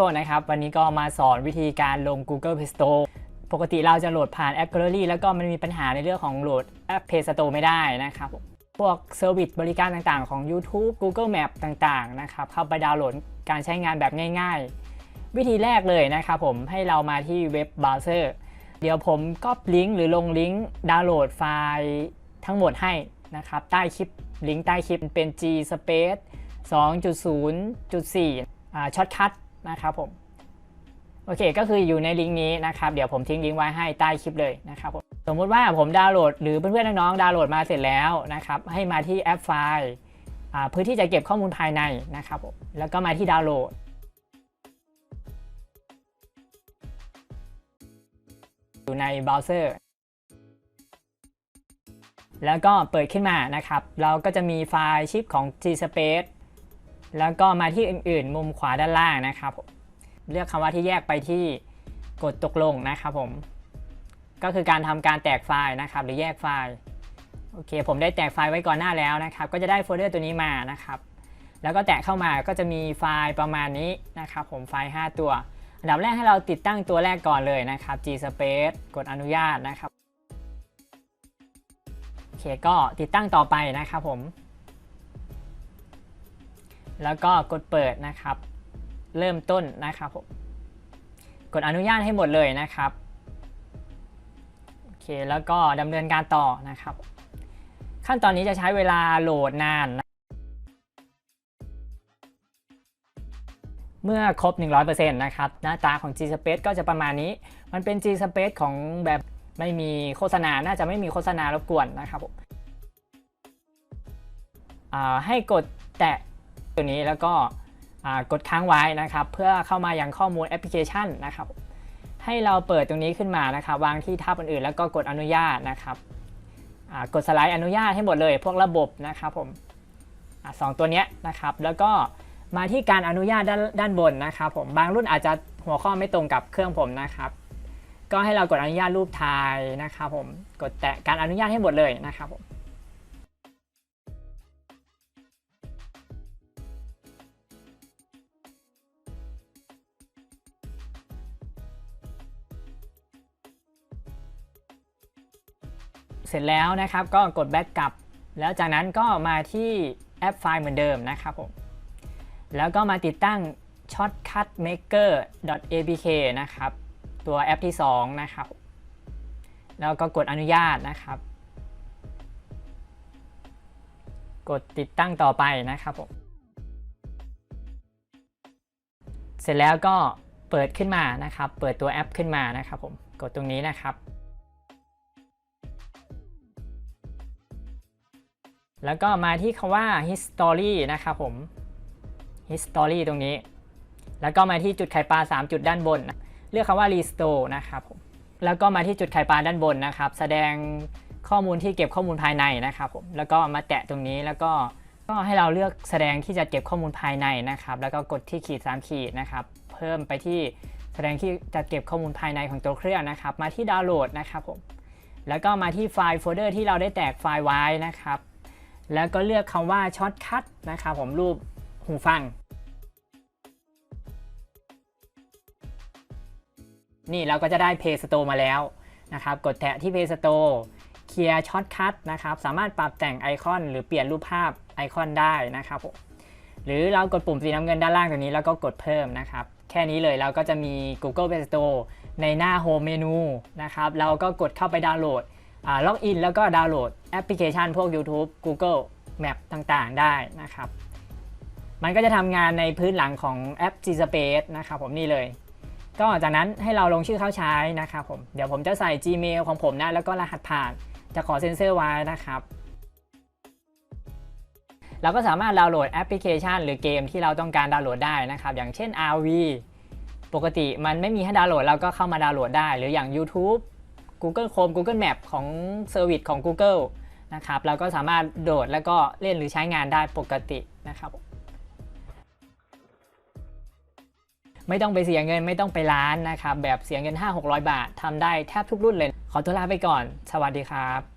ก็นะครับวันนี้ก็มาสอนวิธีการลง Google Play Store ปกติเราจะโหลดผ่านแอป Gallery แล้วก็มันมีปัญหาในเรื่องของโหลดแอป Play Store ไม่ได้นะครับพวกเซอร์วิสบริการต่างๆของ YouTube Google Map ต่างๆนะครับเข้าไปดาวน์โหลดการใช้งานแบบง่าย ๆ วิธีแรกเลยนะครับผมให้เรามาที่เว็บเบราว์เซอร์เดี๋ยวผมก็ลิงก์หรือลงลิงก์ดาวน์โหลดไฟล์ทั้งหมดให้นะครับใต้คลิปลิงก์ใต้คลิปเป็น G Space 2.0.4อ่าช็อตคัท นะครับผมโอเคก็คืออยู่ในลิงก์นี้นะครับเดี๋ยวผมทิ้งลิงก์ไว้ให้ใต้คลิปเลยนะครับผมสมมุติว่าผมดาวน์โหลดหรือเพื่อนๆน้องๆดาวน์โหลดมาเสร็จแล้วนะครับให้มาที่แอปไฟล์เพื่อที่จะเก็บข้อมูลภายในนะครับผมแล้วก็มาที่ดาวน์โหลดอยู่ในเบราว์เซอร์แล้วก็เปิดขึ้นมานะครับ เราก็จะมีไฟล์ชิปของ G-Space แล้วก็มาที่อื่นๆ มุมขวาด้านล่างนะครับผมเลือกคำว่าที่แยกไปที่กดตกลงนะครับผม ก็คือการทำการแตกไฟล์นะครับ หรือแยกไฟล์ โอเค ผมได้แตกไฟล์ไว้ก่อนหน้าแล้วนะครับ ก็จะได้โฟลเดอร์ตัวนี้มานะครับ แล้วก็แตะเข้ามาก็จะมีไฟล์ประมาณนี้นะครับผมไฟล์ 5 ตัว อันดับแรกให้เราติดตั้งตัวแรกก่อนเลยนะครับ G-Space กดอนุญาตนะครับ โอเค ก็ติดตั้งต่อไปนะครับผม แล้วก็กดเปิดนะครับ เริ่มต้นนะครับผมกดอนุญาตให้หมดเลยนะครับโอเคแล้วก็ดำเนินการต่อนะครับ ขั้นตอนนี้จะใช้เวลาโหลดนานนะเมื่อครบ 100%นะครับ หน้าตาของ G-Space ก็จะประมาณนี้ มันเป็น G-Space ของแบบไม่มีโฆษณา น่าจะไม่มีโฆษณารบกวนนะครับผมให้กดแตะ ตัวนี้แล้วก็กดค้างไว้นะครับ เพื่อเข้ามายังข้อมูลแอปพลิเคชันนะครับ ให้เราเปิดตรงนี้ขึ้นมานะครับ วางที่ทับอื่นๆ แล้วก็กดอนุญาตนะครับกดสไลด์อนุญาตให้หมดเลย พวกระบบนะครับผมอสองตัวนี้นะครับ แล้วก็มาที่การอนุญาตด้านด้านบนนะครับ ผมบางรุ่นอาจจะหัวข้อไม่ตรงกับเครื่องผมนะครับ ก็ให้เรากดอนุญาตรูปถ่ายนะครับ ผมกดแตะการอนุญาตให้หมดเลยนะครับผม เสร็จแล้วนะครับก็กดแบ็กกลับ แล้วจากนั้นก็มาที่แอปไฟล์เหมือนเดิมนะครับผมแล้วก็มาติดตั้ง shortcut maker apk นะครับ ตัวแอปที่ 2 นะครับ แล้วก็กดอนุญาตนะครับ กดติดตั้งต่อไปนะครับผมเสร็จแล้วก็เปิดขึ้นมานะครับ เปิดตัวแอปขึ้นมานะครับผม กดตรงนี้นะครับ แล้วก็มาที่คำว่า history นะครับผม history ตรงนี้ แล้วก็มาที่จุดไข่ปลา 3 จุดด้านบน เลือกคำว่า restore นะครับผม แล้วก็มาที่จุดไข่ปลาด้านบนนะครับ แสดงข้อมูลที่เก็บข้อมูลภายในนะครับผม แล้วก็มาแตะตรงนี้แล้วก็ก็ให้เราเลือกแสดงที่จะเก็บข้อมูลภายในนะครับ แล้วก็กดที่ขีด 3 ขีดนะครับ เพิ่มไปที่แสดงที่จะเก็บข้อมูลภายในของตัวเครื่องนะครับ มาที่ดาวน์โหลดนะครับผม แล้วก็มาที่ไฟล์โฟลเดอร์ที่เราได้แตกไฟล์ไว้นะครับ แล้วก็เลือกคำว่าช็อตคัทนะครับผมรูปหูฟัง นี่เราก็จะได้ Play Store มาแล้วนะครับกดแตะที่ Play Store เคลียร์ช็อตคัทนะครับสามารถปรับแต่งไอคอน หรือเปลี่ยนรูปภาพไอคอนได้นะครับผมหรือเรากดปุ่มสีน้ำเงินด้านล่างตรงนี้แล้วก็กดเพิ่มนะครับแค่นี้เลยเราก็จะมี Google Play Store ในหน้า Home Menu นะครับเราก็กดเข้าไปดาวน์โหลด ล็อกอินแล้วก็ดาวน์โหลดแอปพลิเคชันพวก YouTube Google Map ต่างๆ ได้นะครับ มันก็จะทำงานในพื้นหลังของแอป G Space นะครับผมนี่เลย ก็จากนั้นให้เราลงชื่อเข้าใช้นะครับผม เดี๋ยวผมจะใส่ Gmail ของผมนะ แล้วก็รหัสผ่าน จะขอเซ็นเซอร์ไว้นะครับ เราก็สามารถดาวน์โหลดแอปพลิเคชัน หรือเกมที่เราต้องการดาวน์โหลดได้นะครับ อย่างเช่น RV ปกติมันไม่มีให้ดาวน์โหลดเราก็เข้ามาดาวน์โหลดได้ หรืออย่าง YouTube Google Chrome Google Map ของเซอร์วิสของ Google นะครับเราก็สามารถโดดแล้วก็เล่นหรือใช้งานได้ปกตินะครับ ไม่ต้องไปเสียเงินไม่ต้องไปร้านนะครับ แบบเสียเงิน 5-600 บาททำได้แทบทุกรุ่นเลย ขอตัวลาไปก่อน สวัสดีครับ